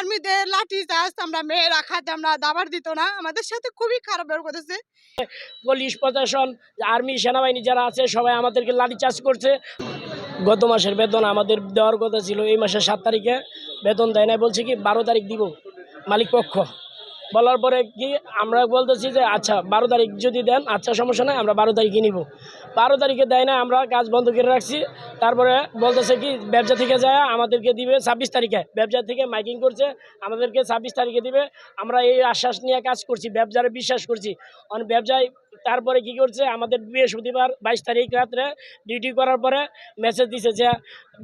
আর্মিদের লাঠি চার্জ আমরা মেয়েরা খাতে আমরা দাবার দিত না। আমাদের সাথে খুবই খারাপ ব্যবহার করেছে পুলিশ প্রশাসন, আর্মি, সেনাবাহিনী যারা আছে, সবাই আমাদেরকে লাঠি চাষ করছে। গত মাসের বেতন আমাদের দেওয়ার কথা ছিল, এই মাসের সাত তারিখে বেতন দেয় নাই, বলছে কি, বারো তারিখ দিব, মালিক পক্ষ। বলার পরে কি, আমরা বলতেছি যে আচ্ছা বারো তারিখ যদি দেন আচ্ছা সমস্যা নাই, আমরা বারো তারিখে নিব। বারো তারিখে দেয় না আমরা কাজ বন্ধ করে রাখছি। তারপরে বলতেছে কি, ব্যবসা থেকে যায়, আমাদেরকে দিবে ছাব্বিশ তারিখে। ব্যবসা থেকে মাইকিং করছে, আমাদেরকে ছাব্বিশ তারিখে দিবে। আমরা এই আশ্বাস নিয়ে কাজ করছি, ব্যবসারে বিশ্বাস করছি। অন ব্যবসায় তারপরে কি করছে, আমাদের বৃহস্পতিবার বাইশ তারিখ রাত্রে ডিউটি করার পরে মেসেজ দিছে যে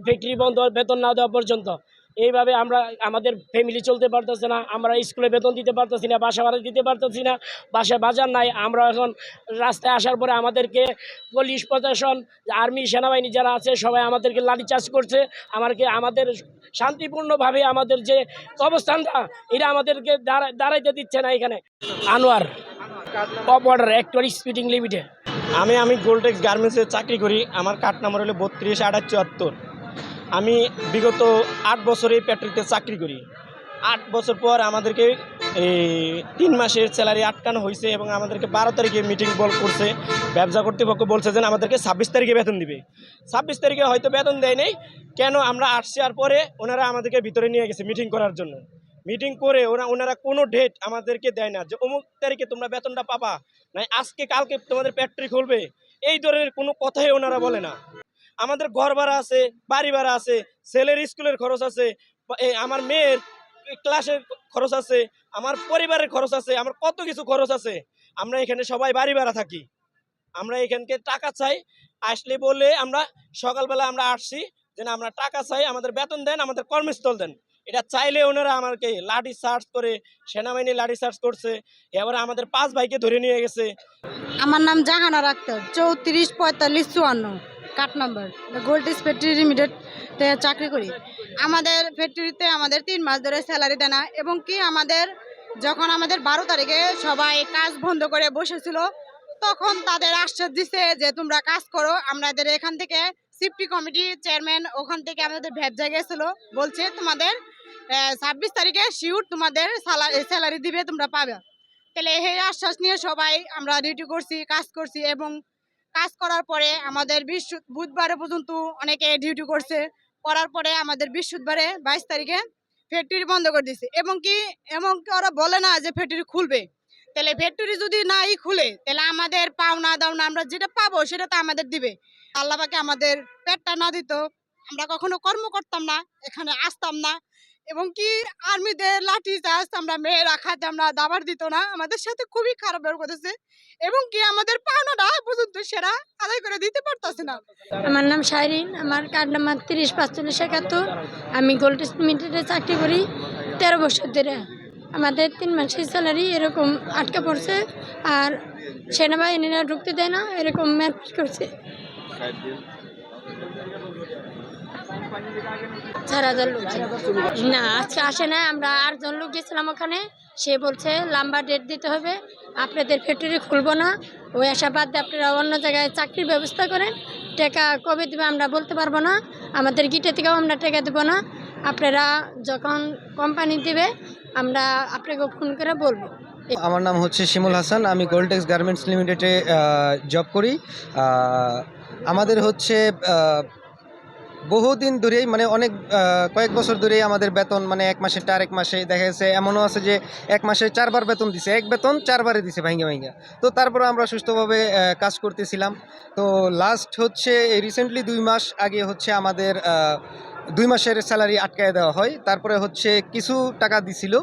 ফ্যাক্টরি বন্ধ, বেতন না দেওয়া পর্যন্ত। এইভাবে আমরা, আমাদের ফ্যামিলি চলতে পারতেছে না, আমরা স্কুলে বেতন দিতে পারতেছি না, বাসা ভাড়া দিতে পারতেছি না, বাসায় বাজার নাই, আমরা এখন রাস্তায় আসার পরে আমাদেরকে পুলিশ প্রশাসন আর্মি সেনাবাহিনী যারা আছে, সবাই আমাদেরকে লাঠিচার্জ করছে আমাদেরকে আমাদের শান্তিপূর্ণভাবে আমাদের যে অবস্থানটা, এটা আমাদেরকে দাঁড়া- দাঁড়াইতে দিচ্ছে না এখানে। আনোয়ার অফ অর্ডার স্পিডিং লিমিটে আমি আমি গোলটেক্স গার্মেন্টসে চাকরি করি, আমার কার্ড নাম্বার হলো বত্রিশ আঠাশ চুয়াত্তর আমি বিগত আট বছর এই ফ্যাক্টরিতে চাকরি করি। আট বছর পর আমাদেরকে এই তিন মাসের স্যালারি আটকানো হয়েছে এবং আমাদেরকে বারো তারিখে মিটিং বল করছে। ব্যবসা কর্তৃপক্ষ বলছে যে আমাদেরকে ছাব্বিশ তারিখে বেতন দিবে। ছাব্বিশ তারিখে হয়তো বেতন দেয় নেই। কেন আমরা আসছি আর পরে ওনারা আমাদেরকে ভিতরে নিয়ে গেছে মিটিং করার জন্য। মিটিং করে ওরা, ওনারা কোনো ডেট আমাদেরকে দেয় না যে অমুক তারিখে তোমরা বেতনটা পাবা, নাই আজকে কালকে তোমাদের ফ্যাক্টরি খুলবে। এই ধরনের কোনো কথাই ওনারা বলে না। আমাদের ঘর ভাড়া আছে, বাড়ি ভাড়া আছে, ছেলের স্কুলের খরচ আছে আমার মেয়ের ক্লাসের খরচ আছে, আমার পরিবারের খরচ আছে, আমার কত কিছু খরচ আছে। আমরা এখানে সবাই বাড়ি ভাড়া থাকি। আমরা এখানকে টাকা চাই, আসলে বলে আমরা সকালবেলা আমরা আসছি, যে না, আমরা টাকা চাই, আমাদের বেতন দেন, আমাদের কর্মস্থল দেন। এটা চাইলে ওনারা আমাকে লাঠি সার্চ করে, সেনাবাহিনী লাঠি সার্চ করছে, এবারে আমাদের পাঁচ ভাইকে ধরে নিয়ে গেছে। আমার নাম জাহানা আক্তার চৌত্রিশ পঁয়তাল্লিশ চুয়ান্ন। কাট নম্বর গোল্ড ফ্যাক্টরি লিমিটেড চাকরি করি। আমাদের ফ্যাক্টরিতে আমাদের তিন মাস ধরে স্যালারি দেয় না, এবং কি আমাদের যখন আমাদের বারো তারিখে সবাই কাজ বন্ধ করে বসেছিল, তখন তাদের আশ্বাস দিছে যে তোমরা কাজ করো আমাদের এখান থেকে সিফটি কমিটি চেয়ারম্যান ওখান থেকে আমাদের ভ্যাবজা গেছিল বলছে তোমাদের ছাব্বিশ তারিখে শিউর তোমাদের স্যালারি দিবে, তোমরা পাবে। তাহলে এই আশ্বাস নিয়ে সবাই আমরা ডিউটি করছি, কাজ করছি, এবং কাজ করার পরে আমাদের বৃহস্পতি বুধবারে পর্যন্ত অনেকে ডিউটি করছে। করার পরে আমাদের বৃহস্পতিবারে বাইশ তারিখে ফ্যাক্টরি বন্ধ করে দিছে। এবং কি এমন ওরা বলে না যে ফ্যাক্টরি খুলবে? তাহলে ফ্যাক্টরি যদি নাই খুলে, তাহলে আমাদের পাওনা দাওনা আমরা যেটা পাবো সেটা তো আমাদের দিবে। আল্লাহ পাকে আমাদের পেটটা না দিত, আমরা কখনো কর্ম করতাম না, এখানে আসতাম না। এবং কি আর্মিদের লাঠি চার্জ আমরা মেয়েরা খাতে আমরা দাবার দিত না আমাদের সাথে খুবই খারাপ ব্যবহার করেছে এবং কি আমাদের পাওনাটা পর্যন্ত সেরা আদায় করে দিতে পারতাছে না। আমার নাম শাইরিন আমার কার্ড নাম্বার তিরিশ পাঁচচল্লিশ একাত্তর। আমি গোল্ড লিমিটেডে চাকরি করি তেরো বছর ধরে। আমাদের তিন মাসের স্যালারি এরকম আটকে পড়ছে আর সেনাবাহিনীরা ঢুকতে দেয় না এরকম ম্যানেজ করছে। না, আজকে আসে না, আমরা আটজন লোক গেছিলাম ওখানে। সে বলছে লম্বা ডেট দিতে হবে, আপনাদের ফ্যাক্টরি খুলবো না। ওই আশা বাদ দিয়ে আপনারা অন্য জায়গায় চাকরির ব্যবস্থা করেন। টাকা কবে দেবে আমরা বলতে পারব না। আমাদের গিটে থেকেও আমরা টাকা দেবো না। আপনারা যখন কোম্পানি দিবে, আমরা আপনাকে ফোন করে বলব। আমার নাম হচ্ছে শিমুল হাসান, আমি গোল্ডেক্স গার্মেন্টস লিমিটেডে জব করি। আমাদের হচ্ছে বহুদিন ধরেই মানে অনেক কয়েক বছর ধরেই আমাদের বেতন মানে এক মাসে টার এক মাসে দেখা যাচ্ছে এমনও আছে যে এক মাসে চারবার বেতন দিছে, এক বেতন চারবারে দিছে ভাঙ্গে ভাঙ্গে তো তারপরে আমরা সুস্থভাবে কাজ করতেছিলাম। তো লাস্ট হচ্ছে রিসেন্টলি দুই মাস আগে হচ্ছে আমাদের দুই মাসের স্যালারি আটকায় দেওয়া হয়। তারপরে হচ্ছে কিছু টাকা দিছিল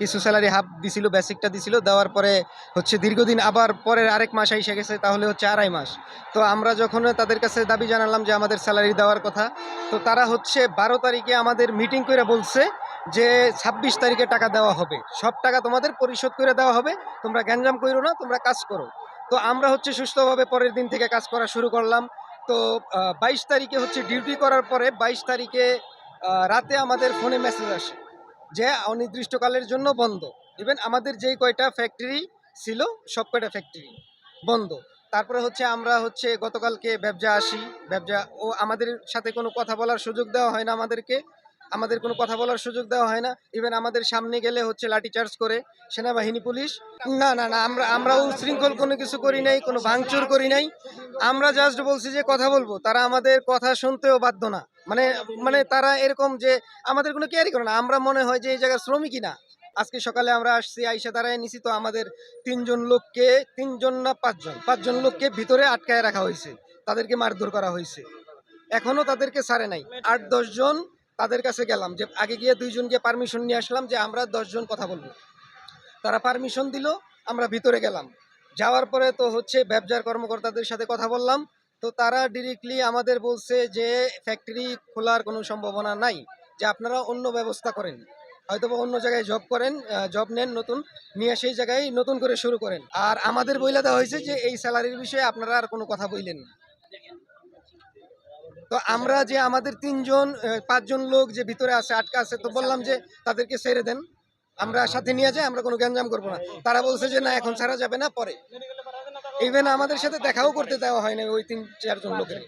কিছু স্যালারি হাফ দিছিল বেসিকটা দিছিল, দেওয়ার পরে হচ্ছে দীর্ঘদিন আবার পরের আরেক মাস এসে গেছে, তাহলে হচ্ছে আড়াই মাস। তো আমরা যখন তাদের কাছে দাবি জানালাম যে আমাদের স্যালারি দেওয়ার কথা, তো তারা হচ্ছে বারো তারিখে আমাদের মিটিং করে বলছে যে ছাব্বিশ তারিখে টাকা দেওয়া হবে। সব টাকা তোমাদের পরিশোধ করে দেওয়া হবে, তোমরা গ্যাঞ্জাম করো না, তোমরা কাজ করো। তো আমরা হচ্ছে সুস্থভাবে পরের দিন থেকে কাজ করা শুরু করলাম। তো বাইশ তারিখে হচ্ছে ডিউটি করার পরে বাইশ তারিখে রাতে আমাদের ফোনে মেসেজ আসে যে অনির্দিষ্টকালের জন্য বন্ধ। ইভেন আমাদের যেই কয়টা ফ্যাক্টরি ছিল, সব কয়টা ফ্যাক্টরি বন্ধ। তারপরে হচ্ছে আমরা হচ্ছে গতকালকে ব্যবসা আসি, ব্যবসা ও আমাদের সাথে কোনো কথা বলার সুযোগ দেওয়া হয় না আমাদেরকে। আমাদের কোনো কথা বলার সুযোগ দেওয়া হয় না। ইভেন আমাদের সামনে গেলে হচ্ছে লাঠিচার্জ করে সেনাবাহিনী, পুলিশ। না না না, আমরা আমরা উশৃঙ্খল কোনো কিছু করি নাই, কোনো ভাঙচুর করি নাই। আমরা জাস্ট বলছি যে কথা বলব। তারা আমাদের কথা শুনতেও বাধ্য না। মানে মানে তারা এরকম যে আমাদের কোনো কেয়ারই করে না। আমরা মনে হয় যে এই জায়গার শ্রমিকই না। আজকে সকালে আমরা আসছি, আইসা দাঁড়ায় নিছি তো আমাদের তিনজন লোককে, তিনজন না পাঁচজন? পাঁচজন লোককে ভিতরে আটকায় রাখা হয়েছে। তাদেরকে মারধর করা হয়েছে। এখনও তাদেরকে ছাড়ে নাই। আট দশজন তাদের কাছে গেলাম যে আগে গিয়ে দুইজনকে পারমিশন নিয়ে আসলাম যে আমরা দশজন কথা বলব। তারা পারমিশন দিল, আমরা ভিতরে গেলাম। যাওয়ার পরে তো হচ্ছে ব্যবসার কর্মকর্তাদের সাথে কথা বললাম। তো তারা ডিরেক্টলি আমাদের বলছে যে ফ্যাক্টরি খোলার কোনো সম্ভাবনা নাই, যে আপনারা অন্য ব্যবস্থা করেন। হয়তো অন্য জায়গায় জব করেন জব নেন নতুন, নিয়ে সেই জায়গায় নতুন করে শুরু করেন। আর আমাদের বইলা দেওয়া হয়েছে যে এই স্যালারির বিষয়ে আপনারা আর কোনো কথা বললেন না। তো আমরা যে আমাদের তিনজন পাঁচজন লোক যে ভিতরে আছে, আটকা আছে, তো বললাম যে তাদেরকে ছেড়ে দেন। আমরা সাথে নিয়ে যাই, আমরা কোনো গ্যাঞ্জাম করব না। তারা বলছে যে, না, এখন ছাড়া যাবে না, পরে। ইভেন আমাদের সাথে দেখাও করতে দেওয়া হয় না ওই তিন, চারজন লোকের।